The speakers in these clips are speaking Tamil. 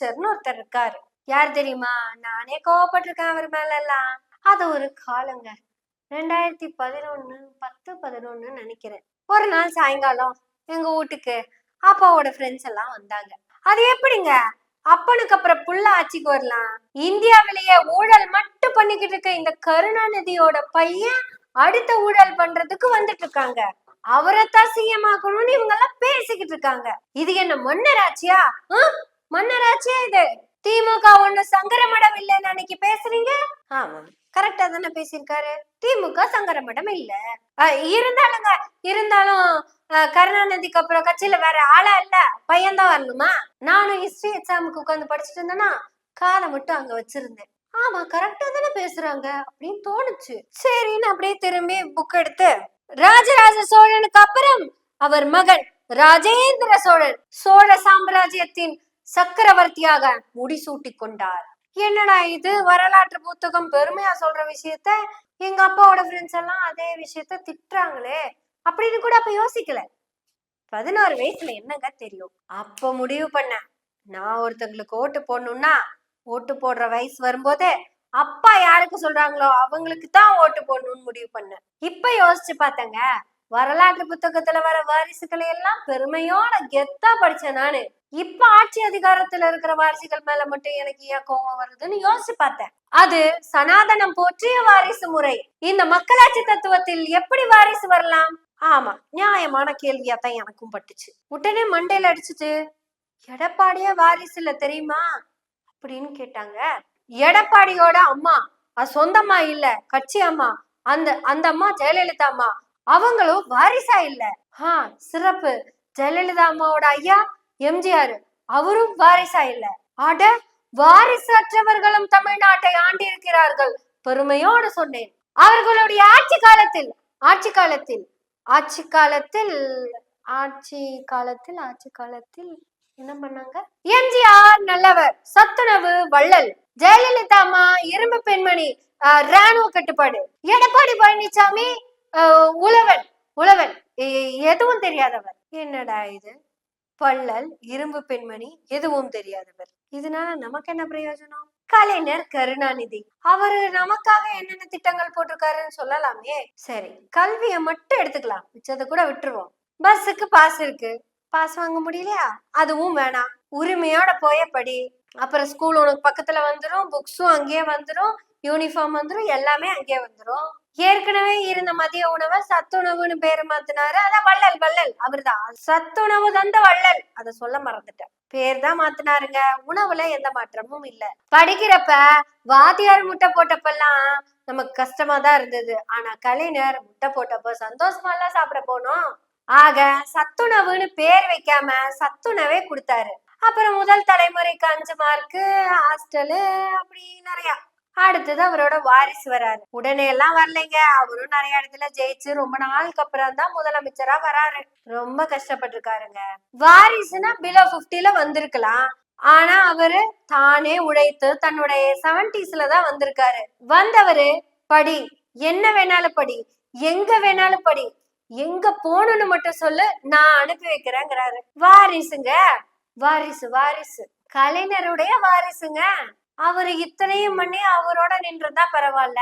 டீச்சர்னு ஒருத்தர் இருக்காரு. யார் தெரியுமா? நானே கோவப்பட்டிருக்கேன் அவர் மேல எல்லாம் அது ஒரு காலங்க. ரெண்டாயிரத்தி பதினொன்னு பத்து பதினொன்னு நினைக்கிறேன். ஒரு நாள் சாயங்காலம் எங்க வீட்டுக்கு அப்பாவோட ஃப்ரெண்ட்ஸ் எல்லாம் வந்தாங்க. அது எப்படிங்க? அப்பனுக்கு அப்புறம் புள்ள ஆட்சிக்கு வரலாம். இந்தியாவிலேயே ஊழல் மட்டும் பண்ணிக்கிட்டு இருக்க இந்த கருணாநிதியோட பையன் அடுத்த ஊழல் பண்றதுக்கு வந்துட்டு இருக்காங்க. அவரைத்தான் சிஎம் ஆக்கணும்னு இவங்க எல்லாம் பேசிக்கிட்டு இருக்காங்க. இது என்ன மன்னராட்சியா? ஆ? மன்னராட்சியா இது. திமுக ஒண்ணு சங்கரமடம் இல்லைன்னு அன்னைக்கு பேசுறீங்க? ஆமா. கரெக்டா தானே பேசியிருக்காரு. திமுக சங்கரமடம் இல்ல. இருந்தாலுங்க இருந்தாலும் கருணாநிதிக்கு அப்புறம் கட்சியில வேற ஆளா இல்ல. பையன்தான் வரணுமா? நானும் ஹிஸ்டரி எக்ஸாமுக்கு உட்காந்து படிச்சுட்டு இருந்தேன்னா காதை மட்டும் அங்க வச்சிருந்தேன். ஆமா கரெக்டா தானே பேசுறாங்க அப்படின்னு தோணுச்சு. சரின்னு அப்படியே திரும்பி புக் எடுத்து ராஜராஜ சோழனுக்கு அப்புறம் அவர் மகன் ராஜேந்திர சோழன் சோழ சாம்ராஜ்யத்தின் சக்கரவர்த்தியாக முடிசூட்டி கொண்டார். என்னடா இது? வரலாற்று புத்தகம் பெருமையா சொல்ற விஷயத்த எங்க அப்பாவோட ஃப்ரெண்ட்ஸ் எல்லாம் அதே விஷயத்த திட்டுறாங்களே? அப்படின்னு கூட அப்ப யோசிக்கல. பதினாறு வயசுல என்னங்க தெரியும்? அப்ப முடிவு பண்ணேன் நான் ஒருத்தங்களுக்கு ஓட்டு போடணும்னா ஓட்டு போடுற வயசு வரும்போதே அப்பா யாருக்கு சொல்றாங்களோ அவங்களுக்கு தான் ஓட்டு போடணும்னு முடிவு பண்ணேன் இப்ப யோசிச்சு பார்த்தேங்க வரலாற்று புத்தகத்துல வர வாரிசுகளை எல்லாம் பெருமையோட கெத்தா படிச்சேன் நானு. இப்ப ஆட்சி அதிகாரத்துல இருக்கிற வாரிசுகள் மேல மட்டும் எனக்கு ஏன் கோபம் வருதுன்னு யோசிச்சு பார்த்தேன். அது சனாதனம் போற்றிய வாரிசு முறை. இந்த மக்களாட்சி தத்துவத்தில் எப்படி வாரிசு வரலாம்? ஆமா நியாயமான கேள்வியா தான் எனக்கும் பட்டுச்சு. உடனே மண்டையில அடிச்சுட்டு எடப்பாடியே வாரிசு இல்ல தெரியுமா? அப்படின்னு கேட்டாங்க. எடப்பாடியோட அம்மா அது சொந்தம்மா இல்ல கட்சி அம்மா. அந்த அந்த அம்மா ஜெயலலிதா அம்மா. அவங்களும் வாரிசா இல்ல. ஆஹ் சிறப்பு. ஜெயலலிதா அம்மாவோட ஐயா எம்ஜிஆர் அவரும் வாரிசா இல்ல. அட வாரிசற்றவர்களும் தமிழ்நாட்டை ஆண்டிருக்கிறார்கள் பெருமையோடு சொன்னேன். அவர்களுடைய ஆட்சி காலத்தில் ஆட்சி காலத்தில் ஆட்சி காலத்தில் ஆட்சி காலத்தில் ஆட்சி காலத்தில் என்ன பண்ணாங்க? எம்ஜிஆர் நல்லவர் சத்துணவு வள்ளல் ஜெயலலிதா அம்மா இரும்பு பெண்மணி ஆஹ், ராணுவ கட்டுப்பாடு. எடப்பாடி பழனிசாமி ஆஹ், உழவன் உழவன். எதுவும் தெரியாதவர். என்னடா இது? பள்ளல் இரும்பு பெண்மணி எதுவும் தெரியாதவர். இதனால நமக்கு என்ன பிரயோஜனம்? கலைஞர் கருணாநிதி. அவரு நமக்காக என்னென்ன திட்டங்கள் போட்டிருக்காருன்னு சொல்லலாமே. சரி கல்வியை மட்டும் எடுத்துக்கலாம். மிச்சத்தை கூட விட்டுருவோம். பஸ்ஸுக்கு பாஸ் இருக்கு. பாஸ் வாங்க முடியலையா? அதுவும் வேணாம். உரிமையோட போய படி அப்புறம் ஸ்கூல் உனக்கு பக்கத்துல வந்துடும் புக்ஸும் அங்கேயே வந்துடும் யூனிஃபார்ம் வந்துடும் எல்லாமே அங்கேயே வந்துரும். ஏற்கனவே இருந்த மதிய உணவை சத்துணவுன்னு பேரு மாத்தினாரு. அதான் வள்ளல் வள்ளல். அவர்தான். சத்துணவு தந்த வள்ளல். அத சொல்ல மறந்துட்டேன். பேர் தான் மாத்தினாருங்க. உணவுல எந்த மாற்றமும் இல்ல. படிக்கிறப்ப வாத்தியார் முட்டை போட்டப்பெல்லாம் நமக்கு கஷ்டமா தான் இருந்தது. ஆனா கலைஞர் முட்டை போட்டப்ப சந்தோஷமா எல்லாம் சாப்பிட போனோம். ஆக சத்துணவுன்னு பேர் வைக்காம சத்துணவே கொடுத்தாரு. அப்புறம் முதல் தலைமுறைக்கு அஞ்சு மார்க்கு ஹாஸ்டலு அப்படி நிறையா. அடுத்தது அவரோட வாரிசு வராரு. உடனே எல்லாம் வரலைங்க. அவரும் நிறைய இடத்துல ஜெயிச்சு ரொம்ப நாளுக்கு அப்புறம் தான் முதலமைச்சரா வராரு. ரொம்ப கஷ்டப்பட்டிருக்காருங்க. வாரிசுனா பிலோ பிப்டில வந்திருக்கலாம். ஆனா அவரு தானே உழைத்து தன்னுடைய செவன்டிஸ்ல தான் வந்திருக்காரு. வந்தவரு படி. என்ன வேணாலும் படி. எங்க வேணாலும் படி. எங்க போகணும்னு மட்டும் சொல்லு. நான் அனுப்பி வைக்கிறேங்கிறாரு. வாரிசுங்க. வாரிசு வாரிசு. கலைஞருடைய வாரிசுங்க. அவரு இத்தனையும் பண்ணி அவரோட நின்றதா பரவாயில்ல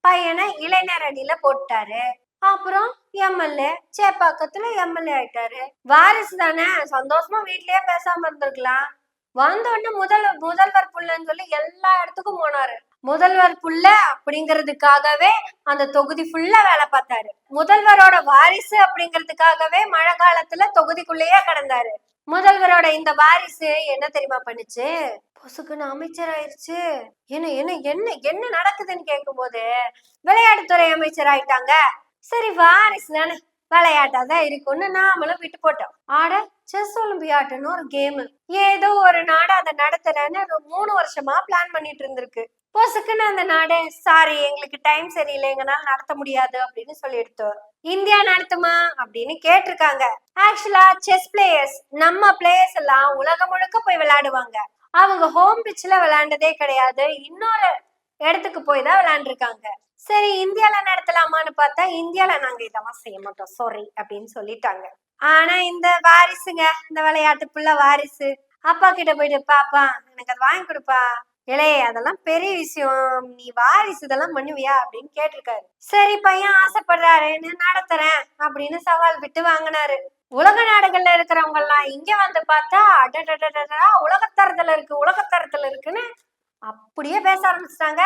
பையனை இளைஞர் அடியில போட்டாரு. அப்புறம் எம்எல்ஏ சேப்பாக்கத்துல எம்எல்ஏ ஆயிட்டாரு. வாரிசு தானே சந்தோஷமா வீட்லயே பேசாம இருந்திருக்கலாம். வந்த உடனே முதல் முதல்வர் புள்ளன்னு சொல்லி எல்லா இடத்துக்கும் போனாரு. முதல்வர் புள்ள அப்படிங்கிறதுக்காகவே அந்த தொகுதி ஃபுல்லா வேலை பார்த்தாரு. முதல்வரோட வாரிசு அப்படிங்கிறதுக்காகவே மழை காலத்துல தொகுதிக்குள்ளேயே கிடந்தாரு. முதல்வரோட இந்த வாரிசு என்ன தெரியுமா பண்ணுச்சு? பொசுக்குன்னு அமைச்சர் ஆயிருச்சு என்ன என்ன என்ன என்ன நடக்குதுன்னு கேட்கும்போது விளையாட்டுத்துறை அமைச்சர் ஆயிட்டாங்க சரி வாரிசு தானே. விளையாட்டா தான் இருக்கும்னு நாமளும் விட்டு போட்டோம். ஆட செஸ் ஒலிம்பியாட்டுன்னு ஒரு கேம் ஏதோ ஒரு நாடு அதை நடத்துறேன்னு ஒரு மூணு வருஷமா பிளான் பண்ணிட்டு இருந்திருக்கு. பொசுக்குன்னு அந்த நாடு சாரி எங்களுக்கு டைம் சரியில்லை. எங்கனால நடத்த முடியாது அப்படின்னு சொல்லி எடுத்தோம். இந்தியா நடத்துமா? அப்படின்னு கேட்டிருக்காங்க. ஆக்சுவலா செஸ் பிளேயர்ஸ் நம்ம பிளேயர்ஸ் எல்லாம் உலகம் முழுக்க போய் விளையாடுவாங்க. அவங்க ஹோம் பிச்சில் விளையாண்டதே கிடையாது. இன்னொரு இடத்துக்கு போய் தான் விளையாண்டுருக்காங்க. சரி இந்தியால நடத்தலாமான்னு பார்த்தா இந்தியால நாங்க இதெல்லாம் செய்ய மாட்டோம். சாரி அப்படின்னு சொல்லிட்டாங்க. ஆனா இந்த வாரிசுங்க இந்த விளையாட்டு புள்ள வாரிசு அப்பா கிட்ட போயிட்டு பாப்பா எனக்கு அது வாங்கி கொடுப்பா. இலே அதெல்லாம் பெரிய விஷயம். நீ வாரிசு இதெல்லாம் பண்ணுவியா? அப்படின்னு கேட்டிருக்காரு. சரி பையன் ஆசைப்படுறாருன்னு நடத்துறேன். அப்படின்னு சவால் விட்டு வாங்கினாரு. உலக நாடுகள்ல இருக்கிறவங்க எல்லாம் இங்க வந்து பார்த்தா அடடடடடா இருக்கு உலகத்தரத்துல இருக்குன்னு அப்படியே பேச ஆரம்பிச்சிட்டாங்க.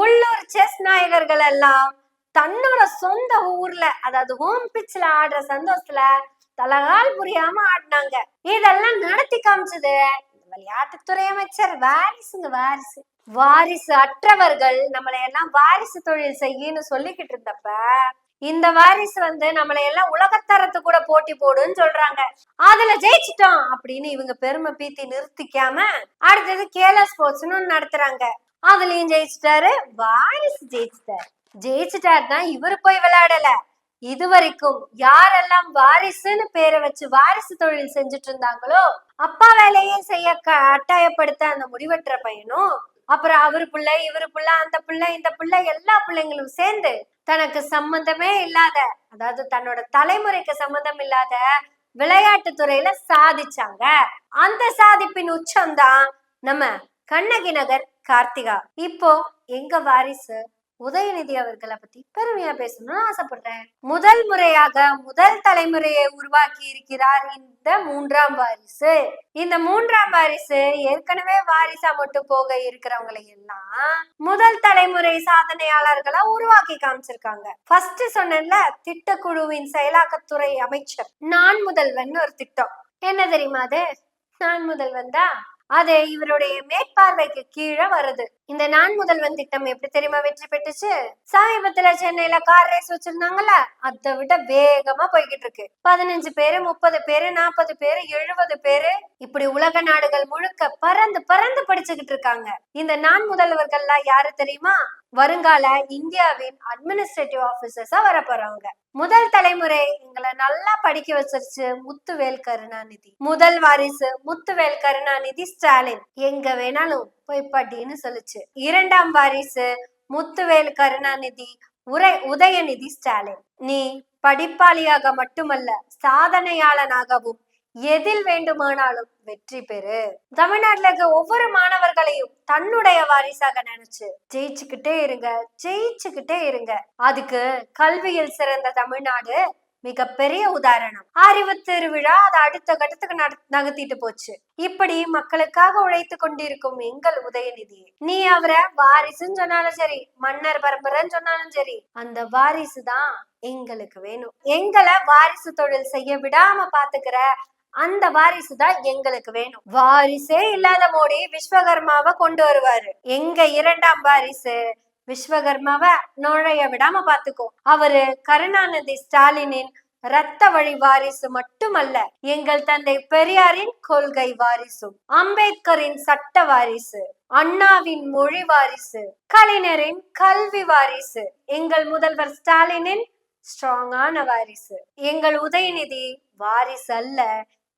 உள்ளூர் செஸ் நாயகர்கள் எல்லாம் தன்னோட சொந்த ஊர்ல அதாவது ஹோம் பிச்சில் ஆடுற சந்தோஷத்துல தலகால் புரியாம ஆடினாங்க. இதெல்லாம் நடத்தி காமிச்சது விளையாட்டுத்துறை அமைச்சர் வாரிசுங்க வாரிசு. வாரிசு அற்றவர்கள் நம்மளை எல்லாம் வாரிசு தொழில் செய்யன்னு சொல்லிக்கிட்டு இருந்தப்ப இந்த வாரிசு வந்து நம்மளை எல்லாம் உலகத்தரத்து கூட போட்டி போடுன்னு சொல்றாங்க. அதுல ஜெயிச்சிட்டோம் அப்படின்னு இவங்க பெருமை பீத்தி நிறுத்திக்காம அடுத்தது கேலா ஸ்போர்ட்ஸ்னு நடத்துறாங்க. அதுலயும் ஜெயிச்சிட்டாரு வாரிசு ஜெயிச்சிட்டாரு. ஜெயிச்சிட்டாருன்னா இவரு போய் விளையாடல. இது வரைக்கும் யாரெல்லாம் வாரிசுன்னு பேரை வச்சு வாரிசு தொழில் செஞ்சுட்டு இருந்தாங்களோ அப்பா வேலையே செய்ய கட்டாயப்படுத்த அந்த முடிவற்ற பையனும் அப்புறம் அவரு பிள்ளை இவரு பிள்ளை அந்த பிள்ளை இந்த பிள்ளை எல்லா பிள்ளைங்களும் சேர்ந்து தனக்கு சம்பந்தமே இல்லாத அதாவது தன்னோட தலைமுறைக்கு சம்பந்தம் இல்லாத விளையாட்டு துறையில சாதிச்சாங்க. அந்த சாதிப்பின் உச்சம்தான் நம்ம கண்ணகி நகர் கார்த்திகா. இப்போ எங்க வாரிசு உதயநிதி அவர்களை பத்தி பெருமையா பேசணும்னு ஆசைப்படுறேன். முதல் முறையாக முதல் தலைமுறையை உருவாக்கி இருக்கிறார் இந்த மூன்றாம் வாரிசு. இந்த மூன்றாம் வாரிசு ஏற்கனவே வாரிசா மட்டும் போக இருக்கிறவங்களை எல்லாம் முதல் தலைமுறை சாதனையாளர்களா உருவாக்கி காமிச்சிருக்காங்க. ஃபர்ஸ்ட் சொன்னேன்ல திட்டக்குழுவின் செயலாக்கத்துறை அமைச்சர். நான் முதல்வன் ஒரு திட்டம். என்ன தெரியுமா அது? நான் முதல்வன் தான். அது இவருடைய மேற்பார்வைக்கு கீழே வருது. இந்த நான் முதல்வன் திட்டம் எப்படி தெரியுமா? வெற்றி பெற்றுச்சு? சமீபத்துல சென்னையில கார் ரேஸ் வச்சிருந்தாங்கல்ல அதை விட வேகமா போய்கிட்டு இருக்கு. பதினஞ்சு பேரு முப்பது பேரு நாற்பது பேரு எழுபது பேரு இப்படி உலக நாடுகள் முழுக்க பறந்து பறந்து படிச்சுக்கிட்டு இருக்காங்க. இந்த நான் முதல்வர்கள்லாம் யாரு தெரியுமா? வருங்கால இந்தியாவின் அட்மினிஸ்ட்ரேட்டிவ் ஆபீசர்ஸா வர போறவங்க முதல் தலைமுறை எங்களை நல்லா படிக்க வச்சிருச்சு முத்துவேல் கருணாநிதி. முதல் வாரிசு முத்துவேல் கருணாநிதி ஸ்டாலின். எங்க வேணாலும் போய் படின்னு சொல்லுச்சு. இரண்டாம் வாரிசு முத்துவேல் கருணாநிதி உரை உதயநிதி ஸ்டாலின். நீ படிப்பாளியாக மட்டுமல்ல சாதனையாளனாகவும் எதில் வேண்டுமானாலும் வெற்றி பெறு. தமிழ்நாட்டுல இருக்க ஒவ்வொரு மாணவர்களையும் தன்னுடைய வாரிசாக நினைச்சு ஜெயிச்சுக்கிட்டே இருங்க ஜெயிச்சுக்கிட்டே இருங்க. அதுக்கு கல்வியில் சிறந்த தமிழ்நாடு மிகப்பெரிய உதாரணம். அறிவு திருவிழா அதை அடுத்த கட்டத்துக்கு நட நகர்த்திட்டு போச்சு. இப்படி மக்களுக்காக உழைத்து கொண்டிருக்கும் எங்கள் உதயநிதி. நீ அவரை வாரிசுன்னு சொன்னாலும் சரி மன்னர் பரம்பரைன்னு சொன்னாலும் சரி அந்த வாரிசு தான் எங்களுக்கு வேணும். எங்களை வாரிசு தொழில் செய்ய விடாம பாத்துக்கிற அந்த வாரிசு தான் எங்களுக்கு வேணும். வாரிசே இல்லாத மோடி விஸ்வகர்மாவை கொண்டு வருவாரு. எங்க இரண்டாம் வாரிசு விஸ்வகர்மாவை நுழைய விடாம பாத்துக்கோ. அவரு கருணாநிதி ஸ்டாலினின் ரத்த வழி வாரிசு மட்டுமல்ல எங்கள் தந்தை பெரியாரின் கொள்கை வாரிசும் அம்பேத்கரின் சட்ட வாரிசு அண்ணாவின் மொழி வாரிசு கலைஞரின் கல்வி வாரிசு எங்கள் முதல்வர் ஸ்டாலினின் ஸ்ட்ராங்கான வாரிசு. எங்கள் உதயநிதி வாரிசு அல்ல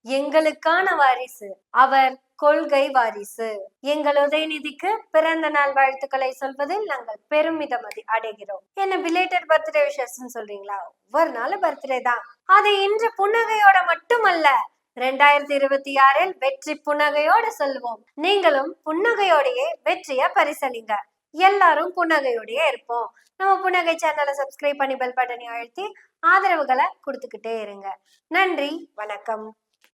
எங்களுக்கான வாரிசு. அவர் கொள்கை வாரிசு. எங்கள் உதயநிதிக்கு பிறந்த நாள் வாழ்த்துக்களை சொல்வதில் நாங்கள் பெருமிதம் அடைகிறோம். என்ன பிலேட்டட் பர்த்டே விஷஸ் சொல்றீங்களா? ஒவ்வொரு நாளும் பர்த்டே தான். அது இன்று புன்னகையோட மட்டுமல்ல. ரெண்டாயிரத்தி இருபத்தி ஆறில் வெற்றி புன்னகையோட சொல்லுவோம். நீங்களும் புன்னகையோடையே வெற்றிய பரிசலிங்க எல்லாரும் புன்னகையோடையே இருப்போம். நம்ம புன்னகை சேனலை சப்ஸ்கிரைப் பண்ணி பெல் பட்டனை அழுத்தி ஆதரவுகளை கொடுத்துக்கிட்டே இருங்க. நன்றி. வணக்கம்.